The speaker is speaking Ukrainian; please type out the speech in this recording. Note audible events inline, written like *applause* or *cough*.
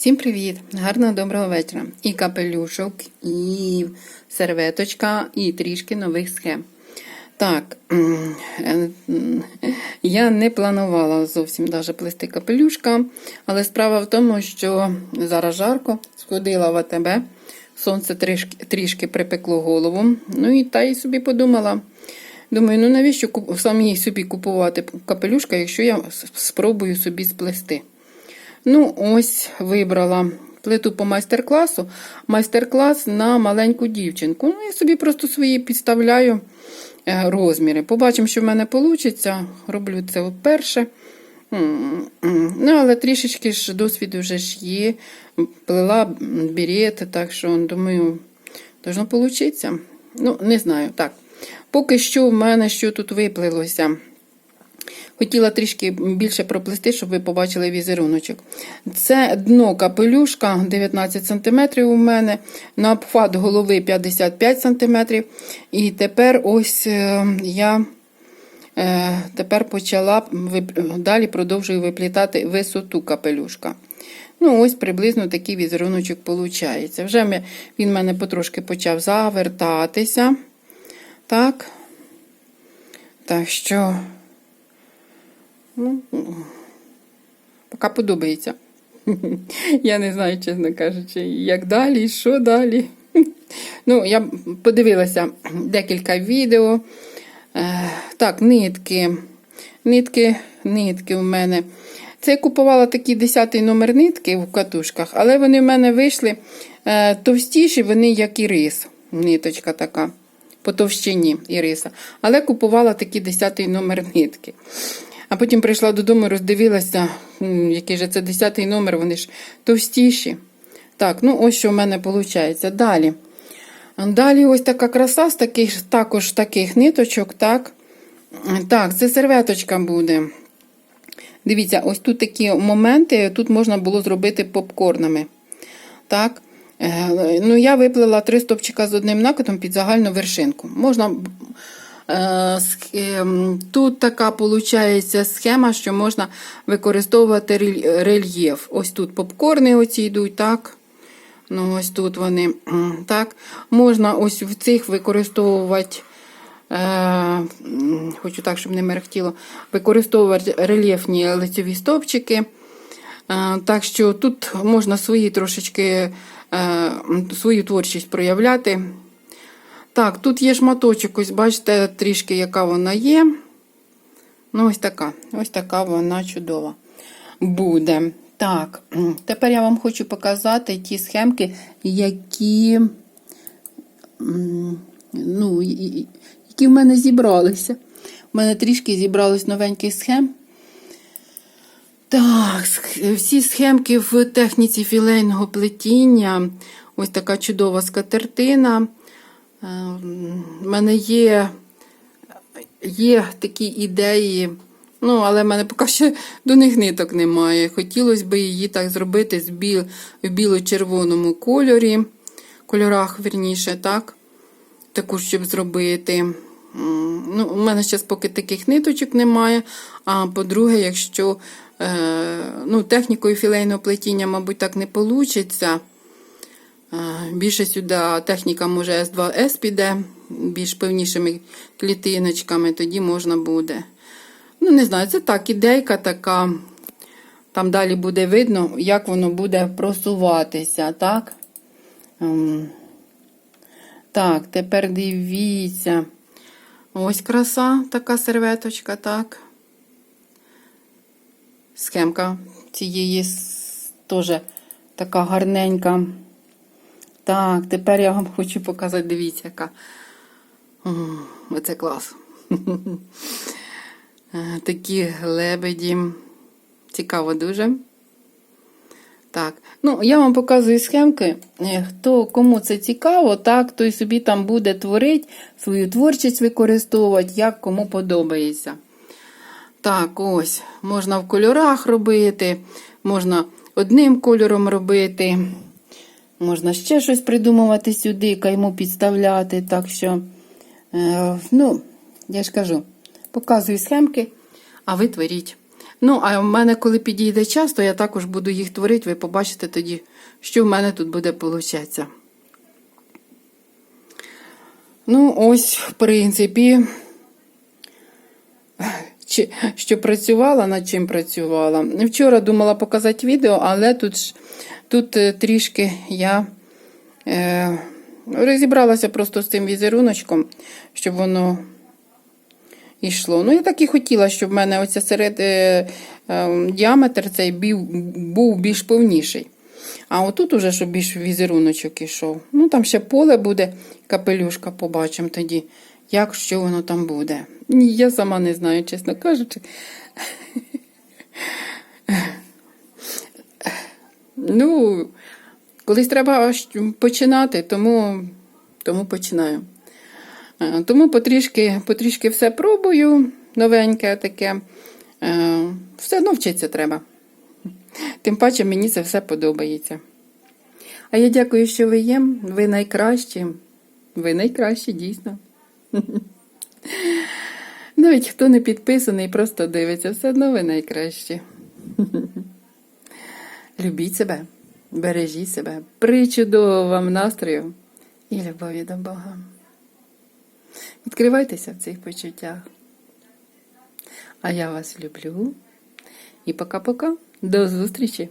Всім привіт! Гарного доброго вечора. І капелюшок, і серветочка, і трішки нових схем. Так, е, я не планувала зовсім даже плести капелюшка, але справа в тому, що зараз жарко, сходила в АТБ, сонце трішки, трішки припекло голову. Ну і та й собі подумала. Думаю, ну навіщо самій собі купувати капелюшка, якщо я спробую собі сплести. Ну, ось вибрала плиту по майстер-класу. Майстер-клас на маленьку дівчинку. Ну, я собі просто свої підставляю е, розміри. Побачимо, що в мене вийде. Роблю це вперше. Ну, але трішечки ж досвіду вже ж є. Плела берет, так що, думаю, должно получитися. Ну, не знаю. Так. Поки що в мене що тут виплилося. Хотіла трішки більше проплести, щоб ви побачили візеруночок. Це дно капелюшка 19 см у мене, на обхват голови 55 см. І тепер ось е, я е, тепер почала далі продовжую виплітати висоту капелюшка. Ну, ось приблизно такий візеруночок виходить. Вже він в мене потрошки почав завертатися. Так. Так що. Ну, поки подобається. Я не знаю, чесно кажучи, як далі, що далі. Ну, я подивилася декілька відео. Е, Так, нитки. Нитки, нитки у мене. Це я купувала такий 10-й номер нитки в катушках, але вони в мене вийшли е, товстіші, вони як і рис. Ниточка така. По товщині іриса. Але купувала такий 10-й номер нитки. А потім прийшла додому роздивилася, який же це 10 номер, вони ж товстіші. Так, ну ось що в мене виходить. Далі. Далі ось така краса з таких, також таких ниточок. Так, так це серветочка буде. Дивіться, ось тут такі моменти, тут можна було зробити попкорнами. Так. Е, Ну, я виплела три стопчика з одним накидом під загальну вершинку. Можна. Е, ем, Тут така виходить схема, що можна використовувати рельєф. Ось тут попкорни оці йдуть, так. Ну, ось тут вони. так. Можна ось в цих використовувати. Е, хочу так, щоб не мерехтіло, використовувати рельєфні лицеві стовпчики. Е, Так що тут можна свої трошечки свою творчість проявляти. Так, тут є шматочок, ось бачите, трішки, яка вона є. Ну, ось така. Ось така вона чудова буде. Так, тепер я вам хочу показати ті схемки, які, ну, які в мене зібралися. У мене трішки зібралось новеньких схем. Так, всі схемки в техніці філейного плетіння. Ось така чудова скатертина. Е, В мене є, є такі ідеї, ну, але в мене поки ще до них ниток немає. Хотілося б її так зробити з біл, в біло-червоному кольорі, кольорах, верніше, так? Таку, щоб зробити. Ну, у мене зараз поки таких ниточок немає. А по-друге, якщо е, ну, технікою філейного плетіння, мабуть, так не вийде. Більше сюди техніка може С2С піде, більш певнішими клітиночками, тоді можна буде. Ну, не знаю, це так, ідейка така. Там далі буде видно, як воно буде просуватися, так? Ем, Так, тепер дивіться. Ось краса, така серветочка, так. Схемка цієї теж така гарненька. Так, тепер я вам хочу показати, дивіться, яка. Оце клас. *laughs* Е, Такі лебеді. Цікаво дуже. Так, ну я вам показую схемки. Е, Хто кому це цікаво, так, той собі там буде творити, свою творчість використовувати, як кому подобається. Так, ось, можна в кольорах робити, можна одним кольором робити, можна ще щось придумувати сюди, кайму підставляти. Так що, е, ну, я ж кажу, показую схемки, а ви творіть. Ну, а в мене, коли підійде час, то я також буду їх творити, ви побачите тоді, що в мене тут буде получатися. Ну, ось, в принципі, чи, що працювала, над чим працювала. Вчора думала показати відео, але тут, ж- тут е, трішки я е, розібралася просто з цим візеруночком, щоб воно йшло. Ну, я так і хотіла, щоб в мене оця серед е, діаметр цей був більш повніший. А отут уже, щоб більш візеруночок ішов. Ну, там ще поле буде, капелюшка, побачимо тоді, як що воно там буде. Я сама не знаю, чесно кажучи. Ну, колись треба починати, тому, тому починаю. Е, Тому потрішки, потрішки все пробую, новеньке таке. Е, Все одно вчитися треба. Тим паче мені це все подобається. А я дякую, що ви є. Ви найкращі. Ви найкращі, дійсно. Навіть хто не підписаний, просто дивиться, все одно ви найкращі. Любіть себе, бережіть себе, причудово вам настрою і любові до Бога. Відкривайтеся в цих почуттях. А я вас люблю. І пока-пока. До зустрічі!